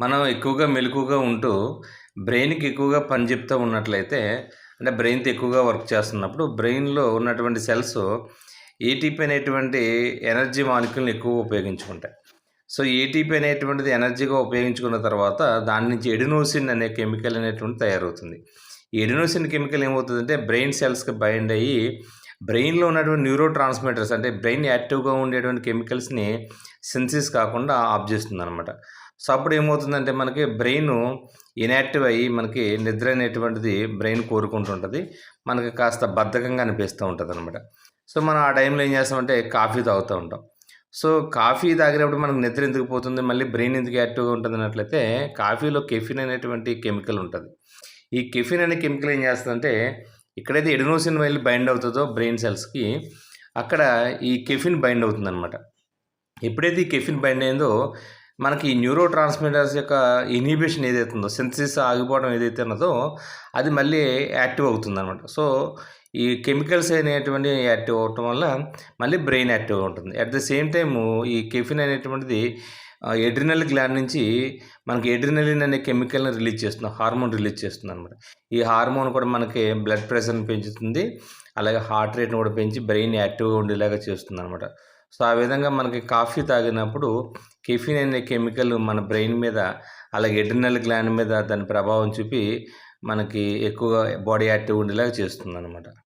మనం ఎక్కువగా మెలకువగా ఉంటూ బ్రెయిన్‌కి ఎక్కువగా పని చెప్తూ ఉన్నట్లయితే, అంటే బ్రెయిన్‌తో ఎక్కువగా వర్క్ చేస్తున్నప్పుడు బ్రెయిన్‌లో ఉన్నటువంటి సెల్స్ ఏటీపీ అనేటువంటి ఎనర్జీ మాలిక్యూల్‌ని ఎక్కువ ఉపయోగించుకుంటాయి. సో, ఏటీపీ అనేటువంటిది ఎనర్జీగా ఉపయోగించుకున్న తర్వాత దాని నుంచి ఎడినోసిన్ అనే కెమికల్ అనేటువంటి తయారవుతుంది. ఎడినోసిన్ కెమికల్ ఏమవుతుందంటే బ్రెయిన్ సెల్స్‌కి బైండ్ అయ్యి బ్రెయిన్‌లో ఉన్నటువంటి న్యూరో ట్రాన్స్‌మిటర్స్ అంటే బ్రెయిన్ యాక్టివ్‌గా ఉండేటువంటి కెమికల్స్‌ని సెన్సిస్ కాకుండా ఆఫ్ చేస్తుంది అనమాట సో, అప్పుడు ఏమవుతుందంటే మనకి బ్రెయిన్ ఇనాక్టివ్ అయ్యి మనకి నిద్ర అనేటువంటిది బ్రెయిన్ కోరుకుంటుంటుంది మనకి కాస్త బద్ధకంగా అనిపిస్తూ ఉంటుంది అనమాట సో, మనం ఆ టైంలో ఏం చేస్తామంటే కాఫీ తాగుతూ ఉంటాం. సో, కాఫీ తాగినప్పుడు మనకు నిద్ర ఎందుకు పోతుంది? మళ్ళీ బ్రెయిన్ ఎందుకు యాక్టివ్‌గా ఉంటదన్నట్లయితే కాఫీలో కెఫిన్ అనేటువంటి కెమికల్ ఉంటుంది ఈ కెఫిన్ అనే కెమికల్ ఏం చేస్తుందంటే ఎక్కడైతే ఎడినోసిన్ వెళ్ళి బైండ్ అవుతుందో బ్రెయిన్ సెల్స్‌కి అక్కడ ఈ కెఫిన్ బైండ్ అవుతుందనమాట. ఎప్పుడైతే ఈ కెఫిన్ బైండ్ అయిందో మనకి న్యూరో ట్రాన్స్‌మిటర్స్ యొక్క ఇన్హిబిషన్ ఏదైతే ఉందో సింథసిస్ ఆగిపోవడం ఏదైతే ఉన్నదో అది మళ్ళీ యాక్టివ్ అవుతుందనమాట. సో, ఈ కెమికల్స్ అనేటువంటి యాక్టివ్ అవ్వటం వల్ల మళ్ళీ బ్రెయిన్ యాక్టివ్‌గా ఉంటుంది. అట్ ద సేమ్ టైము ఈ కెఫిన్ అనేటువంటిది ఎడ్రినల్ గ్లాండ్ నుంచి మనకి ఎడ్రినలిన్ అనే కెమికల్‌ని రిలీజ్ చేస్తుంది. హార్మోన్ రిలీజ్ చేస్తుందనమాట. ఈ హార్మోన్ కూడా మనకి బ్లడ్ ప్రెషర్‌ని పెంచుతుంది. అలాగే హార్ట్ రేట్‌ని కూడా పెంచి బ్రెయిన్ యాక్టివ్‌గా ఉండేలాగా చేస్తుంది అనమాట సో, ఆ విధంగా మనకి కాఫీ తాగినప్పుడు కెఫిన్ అనే కెమికల్ మన బ్రెయిన్ మీద అలాగే ఎడ్రినల్ గ్లాండ్ మీద దాని ప్రభావం చూపి మనకి ఎక్కువగా బాడీ యాక్టివ్ ఉండేలాగా చేస్తుందనమాట.